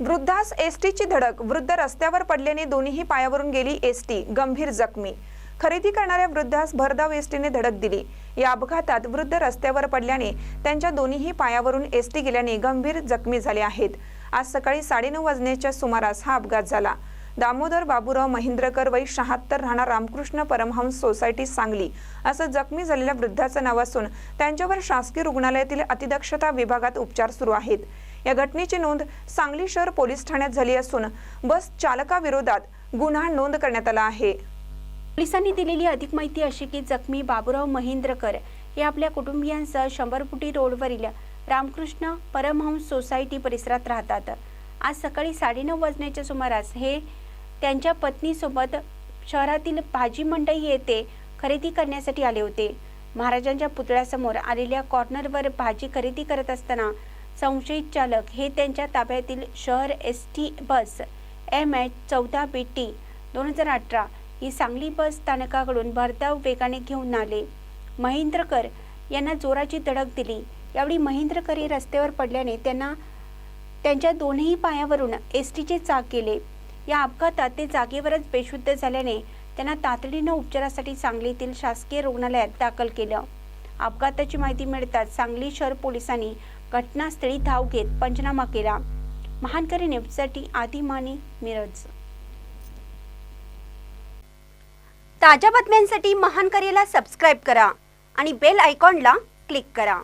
वृद्धास एसटीची धडक. वृद्ध रस्त्यावर पडल्याने दोन्ही पायावरून गेली एसटी. गंभीर जखमी. खरेदी करणाऱ्या वृद्धास भरधाव एसटीने धडक दिली. या अपघातात वृद्ध रस्त्यावर पडल्याने त्यांच्या दोन्ही पायावरून एसटी गेल्याने गंभीर जखमी झाले आहेत. आज सकाळी साडेनऊ वाजण्याच्या सुमारास हा अपघात झाला. दामोदर बाबूराव महेंद्रकर वय शहात्तर राहणार रामकृष्ण परमहंस सोसायटी सांगली. असं जखमी झालेल्या वृद्धाचं नाव असून त्यांच्यावर शासकीय रुग्णालयातील अतिदक्षता विभागात उपचार सुरू आहेत. या घटनेची नोंद सांगली शहर पोलीस ठाण्यात झाली असून बस चालकाविरोधात गुन्हा नोंद करण्यात आला आहे. पोलिसांनी दिलेली अधिक माहिती अशी की जखमी बाबुराव महेंद्रकर हे आपल्या कुटुंबियांसह शंभर फुटी रोडवरील रामकृष्ण परमहंस सोसायटी परिसरात राहतात. आज सकाळी साडेनऊ वाजण्याच्या सुमारास हे त्यांच्या पत्नीसोबत शहरातील भाजी मंडई येथे खरेदी करण्यासाठी आले होते. महाराजांच्या पुतळ्यासमोर आलेल्या कॉर्नरवर भाजी खरेदी करत असताना संशयित चालक हे त्यांच्या ताब्यातील शहर S T bus M H चौदा बी टी दोन हजार अठरा ही सांगली बस स्थानकाकडून भरधाव वेगाने घेऊन आले. महेंद्रकर यांना जोराची धडक दिली. यावेळी महेंद्रकर हे रस्त्यावर पडल्याने त्यांना त्यांच्या दोन्ही पायावरून एस टीचे चाक गेले. या अपघातात ते जागेवरच बेशुद्ध झाल्याने त्यांना तातडीनं उपचारासाठी सांगलीतील शासकीय रुग्णालयात दाखल केलं. अपघाताची माहिती मिळताच सांगली शहर पोलिसांनी घटनास्थळी धाव घेत पंचनामा केला. महानकरी न्यूजसाठी आदिमानी मिरज. ताज्या बातम्यांसाठी महानकरीला सबस्क्राईब करा आणि बेल आयकॉनला क्लिक करा.